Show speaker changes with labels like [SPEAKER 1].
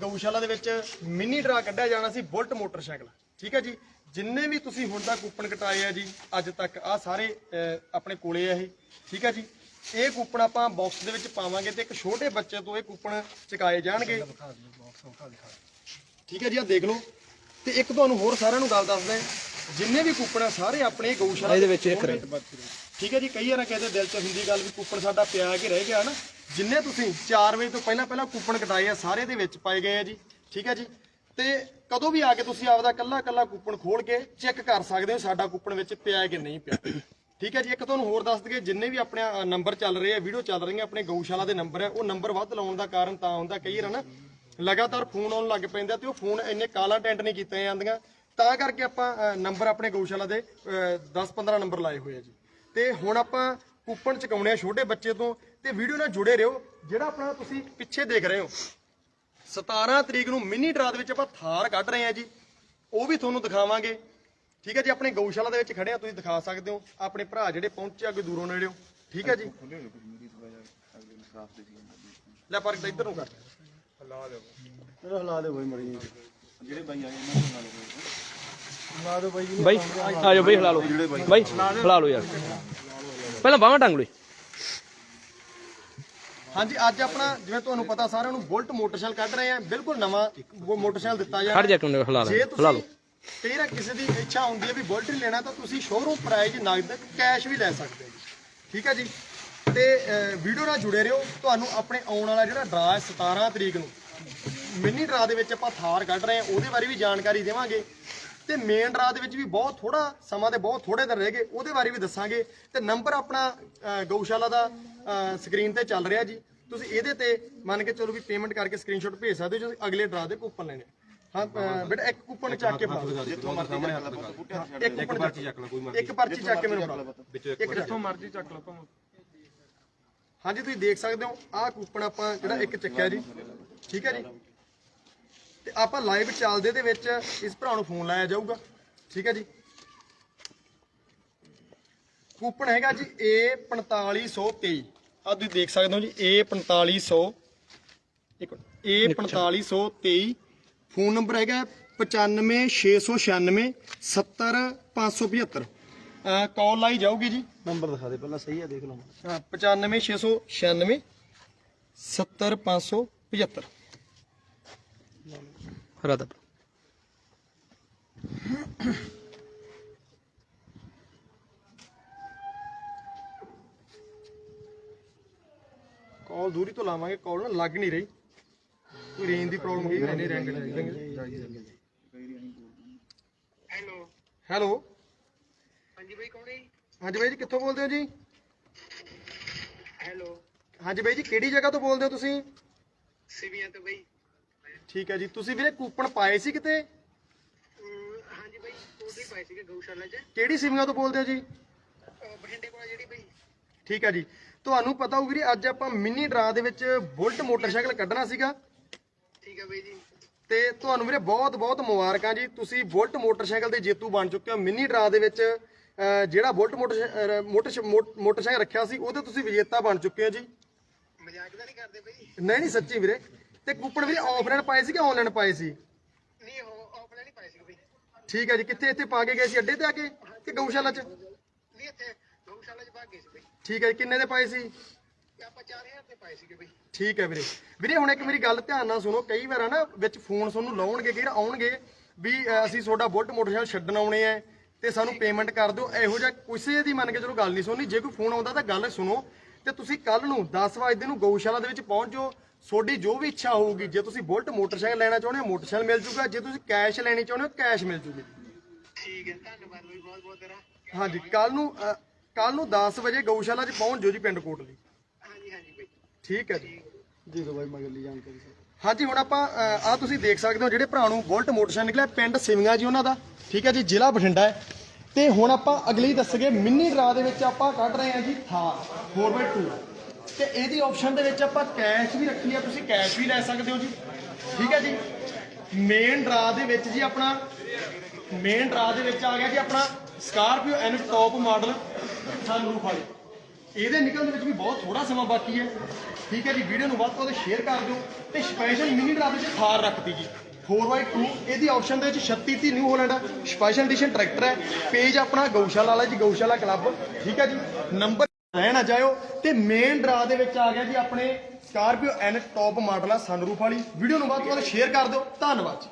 [SPEAKER 1] ਗਊਸ਼ਾਲਾ ਦੇ ਵਿੱਚ ਮਿੰਨੀ ਡਰਾ ਕੱਢਿਆ ਜਾਣਾ ਸੀ ਬੁਲਟ ਮੋਟਰਸਾਈਕਲ। ਠੀਕ ਹੈ ਜੀ? ਜਿੰਨੇ ਵੀ ਤੁਸੀਂ ਹੁਣ ਤੱਕ ਕੂਪਨ ਕਟਾਏ ਆ ਜੀ ਅੱਜ ਤੱਕ ਆ ਸਾਰੇ ਆਪਣੇ ਕੋਲੇ ਆ ਇਹ। ਠੀਕ ਹੈ ਜੀ? ਇਹ ਕੂਪਨ ਆਪਾਂ ਬਾਕਸ ਦੇ ਵਿੱਚ ਪਾਵਾਂਗੇ ਤੇ ਇੱਕ ਛੋਟੇ ਬੱਚੇ ਤੋਂ ਇਹ ਕੂਪਨ ਚੁਕਾਏ ਜਾਣਗੇ। ਠੀਕ ਹੈ ਜੀ ਆ ਦੇਖ ਲਓ। ਤੇ ਇੱਕ ਤੁਹਾਨੂੰ ਹੋਰ ਸਾਰਿਆਂ ਨੂੰ ਗੱਲ ਦੱਸਦਾ ਜਿੰਨੇ ਵੀ ਕੂਪਨ ਆ ਸਾਰੇ ਆਪਣੇ ਗਊਸ਼ਾਲਾ
[SPEAKER 2] ਇਹਦੇ ਵਿੱਚ ਇੱਕ
[SPEAKER 1] ਹੋਣਗੇ। ਠੀਕ ਹੈ ਜੀ, ਕਈ ਵਾਰ ਕਹਿੰਦੇ ਦਿਲ 'ਚ ਹੁੰਦੀ ਗੱਲ ਵੀ ਕੂਪਨ ਸਾਡਾ ਪਿਆ ਕਿ ਰਹਿ ਗਿਆ ਨਾ। ਜਿੰਨੇ ਤੁਸੀਂ 4 ਵਜੇ ਤੋਂ ਪਹਿਲਾਂ ਪਹਿਲਾਂ ਕੂਪਨ ਕਟਾਏ ਆ, ਸਾਰੇ ਦੇ ਵਿੱਚ ਪਾਏ ਗਏ ਆ ਜੀ, ਠੀਕ ਹੈ ਜੀ। ਤੇ ਕਦੋਂ ਵੀ ਆ ਕੇ ਤੁਸੀਂ ਆਪਦਾ ਕੱਲਾ ਕੱਲਾ ਕੂਪਨ ਖੋਲ ਕੇ ਚੈੱਕ ਕਰ ਸਕਦੇ ਹੋ ਸਾਡਾ ਕੂਪਨ ਵਿੱਚ ਪਿਆ ਕਿ ਨਹੀਂ ਪਿਆ। ਠੀਕ ਹੈ ਜੀ, ਇੱਕ ਤੁਹਾਨੂੰ ਹੋਰ ਦੱਸ ਦਈਏ, ਜਿੰਨੇ ਵੀ ਆਪਣੇ ਨੰਬਰ ਚੱਲ ਰਹੇ ਆ, ਵੀਡੀਓ ਚੱਲ ਰਹੀਆਂ, ਆਪਣੇ ਗਊਸ਼ਾਲਾ ਦੇ ਨੰਬਰ ਹੈ ਉਹ ਨੰਬਰ ਵੱਧ ਲਾਉਣ ਦਾ ਕਾਰਨ ਤਾਂ ਹੁੰਦਾ, ਕਈ ਵਾਰ ਨਾ ਲਗਾਤਾਰ ਫੋਨ ਆਉਣ ਲੱਗ ਪੈਂਦੇ ਆ ਤੇ ਉਹ ਫੋਨ ਇੰਨੇ ਕਾਲਾਂ ਅਟੈਂਡ ਨਹੀਂ ਕੀਤੇ ਜਾਂਦੀਆਂ। ਤਾਂ ਕਰਕੇ ਆਪਾਂ ਨੰਬਰ ਆਪਣੇ ਗਊਸ਼ਾਲਾ ਦੇ 10-15 ਨੰਬਰ ਲਾਏ ਹੋਏ ਆ ਜੀ। ਤੇ ਹੁਣ ਆਪਾਂ ਕੂਪਨ ਚਕਾਉਣੇ ਆ ਛੋਟੇ ਬੱਚੇ ਤੋਂ ਤੇ ਵੀਡੀਓ ਨਾਲ ਜੁੜੇ ਰਹੋ ਜਿਹੜਾ ਆਪਣਾ ਤੁਸੀਂ ਪਿੱਛੇ ਦੇਖ ਰਹੇ ਹੋ। 17 ਤਰੀਕ ਨੂੰ ਮਿੰਨੀ ਡਰਾ ਦੇ ਵਿੱਚ ਆਪਾਂ ਥਾਰ ਕੱਢ ਰਹੇ ਆ ਜੀ। ਉਹ ਵੀ ਤੁਹਾਨੂੰ ਦਿਖਾਵਾਂਗੇ। ਠੀਕ ਹੈ ਜੀ ਆਪਣੇ ਗਊਸ਼ਾਲਾ ਦੇ ਵਿੱਚ ਖੜੇ ਆ ਤੁਸੀਂ ਦਿਖਾ ਸਕਦੇ ਹੋ। ਆਪਣੇ ਭਰਾ ਜਿਹੜੇ ਪਹੁੰਚੇ ਕੋਈ ਦੂਰੋਂ ਨੇੜਿਓ। ਠੀਕ ਹੈ ਜੀ। ਲੈ ਪਰ ਇੱਧਰ ਨੂੰ ਕਰ।
[SPEAKER 3] ਚਲੋ ਹਲਾ ਦੇ ਬਈ ਮੜੀ ਜਿਹੜੇ ਬਾਈ ਆ ਗਏ ਇਹਨਾਂ ਨੂੰ ਹਲਾ ਦਿਓ। ਬਾਈ ਜੀ।
[SPEAKER 2] ਬਾਈ ਆ ਜਾਓ ਬਾਈ ਹਲਾ ਲਓ। ਬਾਈ ਹਲਾ ਲਓ ਯਾਰ। ਪਹਿਲਾਂ ਬਾਹਾਂ ਟੰਗ ਲਓ।
[SPEAKER 1] ਹਾਂਜੀ ਅੱਜ ਆਪਣਾ ਜਿਵੇਂ ਤੁਹਾਨੂੰ ਪਤਾ ਸਾਰਿਆਂ ਨੂੰ ਬੁਲਟ ਮੋਟਰਸਾਈਕਲ ਕੱਢ ਰਹੇ ਆ ਬਿਲਕੁਲ ਨਵਾਂ ਉਹ ਮੋਟਰਸਾਈਕਲ ਦਿੱਤਾ ਜਾ
[SPEAKER 2] ਖੜ ਜਾ ਕਿਉਂ ਹਲਾ ਲੈ ਹਲਾ ਲਓ।
[SPEAKER 1] ਤੇਰਾ ਕਿਸੇ ਦੀ ਇੱਛਾ ਹੁੰਦੀ ਹੈ ਵੀ ਬੁਲਟ ਹੀ ਲੈਣਾ ਤਾਂ ਤੁਸੀਂ ਸ਼ੋਰੂਮ ਪ੍ਰਾਈਜ਼ ਨਗਦ ਕੈਸ਼ ਵੀ ਲੈ ਸਕਦੇ ਹੋ। ਠੀਕ ਹੈ ਜੀ? ਤੇ ਵੀਡੀਓ ਨਾਲ ਜੁੜੇ ਰਹੋ। ਤੁਹਾਨੂੰ ਆਪਣੇ ਆਉਣ ਵਾਲਾ ਜਿਹੜਾ ਡਰਾ ਹੈ 17 ਤਰੀਕ ਨੂੰ ਮਿੰਨੀ ਡਰਾ ਦੇ ਵਿੱਚ ਆਪਾਂ ਥਾਰ ਕੱਢ ਰਹੇ ਹਾਂ। ਉਹਦੇ ਬਾਰੇ ਵੀ ਜਾਣਕਾਰੀ ਦੇਵਾਂਗੇ। ਤੇ ਮੇਨ ਡਰਾ ਦੇ ਵਿੱਚ ਵੀ ਬਹੁਤ ਥੋੜਾ ਸਮਾਂ ਤੇ ਬਹੁਤ ਥੋੜੇ ਦਿਨ ਰਹਿ ਗਏ ਉਹਦੇ ਬਾਰੇ ਵੀ ਦੱਸਾਂਗੇ। ਤੇ ਨੰਬਰ ਆਪਣਾ ਗਊਸ਼ਾਲਾ ਦਾ ਸਕਰੀਨ ਤੇ ਚੱਲ ਰਿਹਾ ਜੀ। ਤੁਸੀਂ ਇਹਦੇ ਤੇ ਮੰਨ ਕੇ ਚਲੋ ਵੀ ਪੇਮੈਂਟ ਕਰਕੇ ਸਕਰੀਨਸ਼ਾਟ ਭੇਜ ਸਕਦੇ ਹੋ ਅਗਲੇ ਡਰਾ ਦੇ ਕੂਪਨ ਲੈਣੇ। ਹਾਂ ਬੇਟਾ ਇੱਕ ਕੂਪਨ ਚੱਕ ਕੇ ਫੜਾ
[SPEAKER 3] ਜਿੱਥੋਂ ਮਰਜ਼ੀ ਚੱਕ ਲਾ
[SPEAKER 1] ਇੱਕ ਪਰਚੀ ਚੱਕ ਲਓ ਕੋਈ ਮਰਜ਼ੀ। ਇੱਕ ਪਰਚੀ ਚੱਕ ਕੇ ਮੈਨੂੰ ਫੜਾ ਇੱਕ ਜਿੱਥੋਂ ਮਰਜ਼ੀ ਚੱਕ ਲਓ ਭਾਵੇਂ। ਹਾਂਜੀ ਤੁਸੀਂ ਦੇਖ ਸਕਦੇ ਹੋ ਆਹ ਕੂਪਨ ਆਪਾਂ ਜਿਹੜਾ ਇੱਕ ਚੱਕਿਆ ਜੀ। ਠੀਕ ਹੈ ਜੀ? ਤੇ ਆਪਾਂ ਲਾਈਵ ਚੱਲਦੇ ਦੇ ਵਿੱਚ ਇਸ ਭਰਾ ਨੂੰ ਫੋਨ ਲਾਇਆ ਜਾਊਗਾ। ਠੀਕ ਹੈ ਜੀ? ਕੂਪਨ ਹੈਗਾ ਜੀ A4523 ਆ ਤੁਸੀਂ ਦੇਖ ਸਕਦੇ ਹੋ ਜੀ A4500 ਇੱਕ A4523 ਫੋਨ ਨੰਬਰ ਹੈਗਾ 95696 70575 ਕਾਲ ਲਾਈ ਜਾਊਗੀ ਜੀ।
[SPEAKER 3] ਨੰਬਰ ਦਿਖਾ ਦੇ ਪਹਿਲਾਂ ਸਹੀ ਆ ਦੇਖ ਲਓ।
[SPEAKER 1] ਹਾਂ 95696 70575
[SPEAKER 2] ਦਾ
[SPEAKER 1] ਕਾਲ ਦੂਰੀ ਤੋਂ ਲਾਵਾਂਗੇ ਕਾਲ ਨਾ ਲੱਗ ਨਹੀਂ ਰਹੀ। ਕੋਈ ਰੇਂਜ ਦੀ ਪ੍ਰੋਬਲਮ ਹੋਈ ਨਹੀਂ ਰੈਂਕ
[SPEAKER 4] ਹੈਲੋ
[SPEAKER 1] ਹੈਲੋ
[SPEAKER 4] ਹਾਂਜੀ ਬਾਈ ਕੌਣ ਹੈ ਜੀ?
[SPEAKER 1] ਹਾਂਜੀ ਬਾਈ ਜੀ ਕਿੱਥੋਂ ਬੋਲਦੇ ਹੋ ਜੀ?
[SPEAKER 4] ਹੈਲੋ
[SPEAKER 1] ਹਾਂਜੀ ਬਾਈ ਜੀ ਕਿਹੜੀ ਜਗ੍ਹਾ ਤੋਂ ਬੋਲਦੇ ਹੋ ਤੁਸੀਂ?
[SPEAKER 4] ਸਿਵੀਆਂ ਤੋਂ ਬਾਈ।
[SPEAKER 1] ਠੀਕ ਹੈ ਜੀ। ਤੁਸੀਂ ਵੀਰੇ ਕੂਪਨ ਪਾਏ ਸੀ ਕਿਤੇ?
[SPEAKER 4] ਅਮ, ਹਾਂਜੀ ਬਾਈ ਉਹਦੇ ਪਾਏ ਸੀਗੇ ਗਊਸ਼ਾਲਾ 'ਚ।
[SPEAKER 1] ਕਿਹੜੀ ਸਿਮੀਆਂ ਤੋਂ ਬੋਲਦੇ ਹੋ ਜੀ?
[SPEAKER 4] ਅਹ, ਬਠਿੰਡੇ ਕੋਲ ਜਿਹੜੀ ਬਾਈ।
[SPEAKER 1] ਠੀਕ ਹੈ ਜੀ। ਤੁਹਾਨੂੰ ਪਤਾ ਹੋਊ ਵੀਰੇ ਅੱਜ ਆਪਾਂ ਮਿੰਨੀ ਡਰਾ ਦੇ ਵਿੱਚ ਬੁਲਟ ਮੋਟਰਸਾਈਕਲ ਕੱਢਣਾ ਸੀਗਾ।
[SPEAKER 4] ਠੀਕ ਹੈ ਬਾਈ ਜੀ।
[SPEAKER 1] ਤੇ ਤੁਹਾਨੂੰ ਵੀਰੇ ਬਹੁਤ ਬਹੁਤ ਮੁਬਾਰਕਾਂ ਜੀ। ਤੁਸੀਂ ਬੁਲਟ ਮੋਟਰਸਾਈਕਲ ਦੇ ਜੇਤੂ ਬਣ ਚੁੱਕੇ ਹੋ ਮਿੰਨੀ ਡਰਾ ਦੇ ਵਿੱਚ। ਅਹ, ਜਿਹੜਾ ਬੁਲਟ ਮੋਟਰ ਮੋਟਰ ਮੋਟਰਸਾਈਕਲ ਰੱਖਿਆ ਸੀ ਉਹਦੇ ਤੁਸੀਂ ਵਿਜੇਤਾ ਬਣ ਚੁੱਕੇ ਹੋ ਜੀ।
[SPEAKER 4] ਮਜ਼ਾਕ ਤਾਂ ਨਹੀਂ ਕਰਦੇ ਬਾਈ।
[SPEAKER 1] ਨਹੀਂ ਨਹੀਂ ਸੱਚੀ ਵੀਰੇ। ਤੇ ਕੂਪਨ ਵੀਰੇ ਆਫਲਾਈਨ ਪਾਏ ਸੀ ਕਿ ਆਨਲਾਈਨ ਪਾਏ ਸੀ?
[SPEAKER 4] ਨਹੀਂ ਉਹ ਆਫਲਾਈਨ ਹੀ ਪਾਏ ਸੀਗੇ ਬਾਈ
[SPEAKER 1] ਠੀਕ ਹੈ ਜੀ ਕਿੱਥੇ ਇੱਥੇ ਪਾ ਕੇ ਗਏ ਸੀ ਅੱਡੇ ਤੇ ਆ ਕੇ ਕਿ ਗਊਸ਼ਾਲਾ 'ਚ?
[SPEAKER 4] ਨਹੀਂ ਇੱਥੇ ਗਊਸ਼ਾਲਾ 'ਚ ਭਾਗ ਗਏ ਸੀ ਬਾਈ।
[SPEAKER 1] ਠੀਕ ਹੈ ਜੀ ਕਿੰਨੇ ਦੇ ਪਾਏ ਸੀ?
[SPEAKER 4] ਤੇ ਆਪਾਂ 4000 ਤੇ ਪਾਏ ਸੀਗੇ ਬਾਈ।
[SPEAKER 1] ਠੀਕ ਹੈ ਵੀਰੇ। ਵੀਰੇ ਹੁਣ ਇੱਕ ਮੇਰੀ ਗੱਲ ਧਿਆਨ ਨਾਲ ਸੁਣੋ ਕਈ ਵਾਰ ਨਾ ਵਿੱਚ ਫੋਨ ਤੁਹਾਨੂੰ ਲਾਉਣਗੇ ਕਿਹੜਾ ਆਉਣਗੇ ਵੀ ਅਸੀਂ ਤੁਹਾਡਾ ਬੁਲਟ ਮੋਟਰਸਾਈਕਲ ਛੱਡਣ ਆਉਣੇ ਆ ਤੇ ਸਾਨੂੰ ਪੇਮੈਂਟ ਕਰ ਦਿਓ। ਇਹੋ ਜਿਹਾ ਕਿਸੇ ਦੀ ਮੰਨ ਕੇ ਚਲੋ ਗੱਲ ਨਹੀਂ ਸੁਣਨੀ। ਜੇ ਕੋਈ ਫੋਨ ਆਉਂਦਾ ਤਾਂ ਗੱਲ ਸੁਣੋ। ਤੇ ਤੁਸੀਂ ਕੱਲ ਨੂੰ 10 ਵਜੇ ਨੂੰ ਗਊਸ਼ਾਲਾ ਦੇ ਵਿੱਚ ਪਹੁੰਚ। ਜਾਓ ਤੁਹਾਡੀ ਜੋ ਵੀ ਇੱਛਾ ਹੋਊਗੀ ਜੇ ਤੁਸੀਂ ਬੁਲਟ ਮੋਟਰਸਾਈਕਲ ਲੈਣਾ ਚਾਹੁੰਦੇ ਹੋ ਮੋਟਰਸਾਈਕਲ ਮਿਲ ਜੂਗਾ। ਜੇ ਤੁਸੀਂ ਕੈਸ਼ ਲੈਣੀ ਚਾਹੁੰਦੇ ਹੋ ਕੈਸ਼ ਮਿਲ ਜੂਗੀ।
[SPEAKER 4] ਠੀਕ ਹੈ ਧੰਨਵਾਦ ਬਾਈ ਬਹੁਤ ਬਹੁਤ ਤੇਰਾ।
[SPEAKER 1] ਹਾਂਜੀ ਕੱਲ ਨੂੰ ਕੱਲ ਨੂੰ 10 ਵਜੇ ਗਊਸ਼ਾਲਾ 'ਚ ਪਹੁੰਚ ਜਾਓ ਜੀ ਪਿੰਡ ਕੋਟਲੀ।
[SPEAKER 4] ਹਾਂਜੀ ਹਾਂਜੀ ਬਾਈ।
[SPEAKER 1] ਠੀਕ ਹੈ ਜੀ।
[SPEAKER 3] ਦੇ ਦਿਓ ਬਾਈ ਮਗਰਲੀ ਜਾਣਕਾਰੀ ਸਰ।
[SPEAKER 1] ਹਾਂਜੀ ਹੁਣ ਆਪਾਂ ਆ ਤੁਸੀਂ ਦੇਖ ਸਕਦੇ ਹੋ ਜਿਹੜੇ ਭਰਾ ਨੂੰ ਬੁਲਟ ਮੋਟਰਸਾਈਕਲ ਨਿਕਲਿਆ ਪਿੰਡ ਸਿਵੀਆਂ ਜੀ ਉਹਨਾਂ ਦਾ। ਠੀਕ ਹੈ ਜੀ ਜ਼ਿਲ੍ਹਾ ਬਠਿੰਡਾ ਹੈ। ਤੇ ਹੁਣ ਆਪਾਂ ਅਗਲੀ ਦੱਸਗੇ, ਮਿੰਨੀ ਡਰਾ ਦੇ ਵਿੱਚ ਆਪਾਂ ਕੱਢ ਰਹੇ ਹਾਂ ਜੀ ਥਾਰ 4x2 ਤੇ ਇਹਦੀ ਆਪਸ਼ਨ ਦੇ ਵਿੱਚ ਆਪਾਂ ਕੈਸ਼ ਵੀ ਰੱਖੀ ਆ, ਤੁਸੀਂ ਕੈਸ਼ ਵੀ ਲੈ ਸਕਦੇ ਹੋ ਜੀ। ਠੀਕ ਹੈ ਜੀ? ਮੇਨ ਡਰਾ ਦੇ ਵਿੱਚ ਜੀ ਆਪਣਾ ਮੇਨ ਡਰਾ ਦੇ ਵਿੱਚ ਆ ਗਿਆ ਜੀ ਆਪਣਾ Scorpio N top model sunroof ਵਾਲੀ। ਇਹਦੇ ਨਿਕਲਣ ਦੇ ਵਿੱਚ ਵੀ ਬਹੁਤ ਥੋੜਾ ਸਮਾਂ ਬਾਕੀ ਹੈ। ਠੀਕ ਹੈ ਜੀ ਵੀਡੀਓ ਨੂੰ ਵੱਧ ਤੋਂ ਵੱਧ ਸ਼ੇਅਰ ਕਰ ਦਿਓ ਤੇ ਸਪੈਸ਼ਲ ਮਿਨੀ ਡਰਾ ਵਿੱਚ ਥਾਰ ਰੱਖਤੀ ਜੀ। 4x2 ਇਹਦੀ ਆਪਸ਼ਨ ਦੇ ਵਿੱਚ 36 ਤੀ New Holland special edition tractor ਹੈ। ਪੇਜ ਆਪਣਾ ਗਊਸ਼ਾਲਾ ਵਾਲਾ ਜੀ, ਗਊਸ਼ਾਲਾ ਕਲੱਬ ਠੀਕ ਹੈ ਜੀ? ਨੰਬਰ ਰਹਿਣਾ ਜਾਇਓ। ਤੇ ਮੇਨ ਡਰਾ ਦੇ ਵਿੱਚ ਆ ਗਿਆ ਜੀ ਆਪਣੇ ਸਕਾਰਪੀਓ ਐਨ ਟੌਪ ਮਾਡਲ ਆ ਸਨਰੂਫ ਵਾਲੀ। ਵੀਡੀਓ ਨੂੰ ਵੱਧ ਤੋਂ ਵੱਧ ਸ਼ੇਅਰ ਕਰ ਦਿਓ। ਧੰਨਵਾਦ ਜੀ।